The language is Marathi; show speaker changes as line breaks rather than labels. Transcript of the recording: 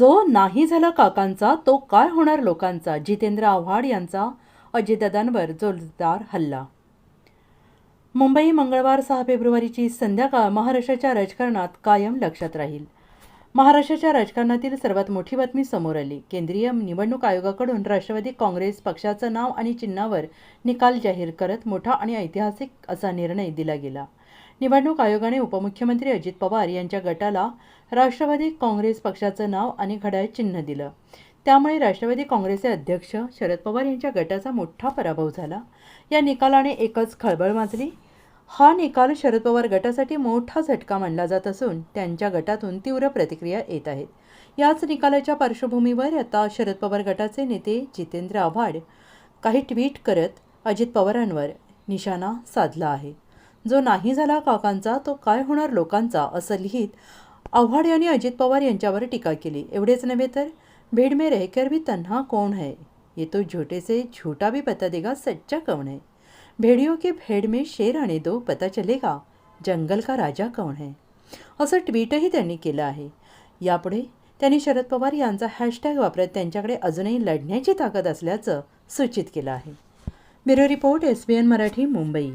जो नाही झाला काकांचा तो काय होणार लोकांचा? जितेंद्र आव्हाड यांचा अजितदादांवर जोरदार हल्ला. मुंबई मंगळवार सहा फेब्रुवारीची संध्याकाळ महाराष्ट्राच्या राजकारणात कायम लक्षात राहील. महाराष्ट्राच्या राजकारणातील सर्वात मोठी बातमी समोर आली. केंद्रीय निवडणूक आयोगाकडून राष्ट्रवादी काँग्रेस पक्षाचं नाव आणि चिन्हावर निकाल जाहीर करत मोठा आणि ऐतिहासिक असा निर्णय दिला गेला. निवडणूक आयोगाने उपमुख्यमंत्री अजित पवार यांच्या गटाला राष्ट्रवादी काँग्रेस पक्षाचं नाव आणि घड्याळ चिन्ह दिलं. त्यामुळे राष्ट्रवादी काँग्रेसचे अध्यक्ष शरद पवार यांच्या गटाचा मोठा पराभव झाला. या निकालाने एकच खळबळ माजली. हा निकाल शरद पवार गटासाठी मोठा झटका मानला जात असून त्यांच्या गटातून तीव्र प्रतिक्रिया येत आहेत. याच निकालाच्या पार्श्वभूमीवर आता शरद पवार गटाचे नेते जितेंद्र आव्हाड काही ट्विट करत अजित पवारांवर निशाणा साधला आहे. जो नाही झाला काकांचा तो काय होणार लोकांचा असं लिहित आव्हाड यांनी अजित पवार यांच्यावर टीका केली. एवढेच नव्हे तर भीड़ में रहकर भी तन्हा कौन है? ये तो झूठे से झूठा भी पता देगा सच्चा कौन है? भेड़ियों के भेड़ में शेर आने दो पता चलेगा जंगल का राजा कौन है? असं ट्विटही त्यांनी केलं आहे. यापुढे त्यांनी शरद पवार यांचा हॅशटॅग वापरत त्यांच्याकडे अजूनही लढण्याची ताकद असल्याचं सूचित केलं आहे. Bureau report S B N Marathi Mumbai.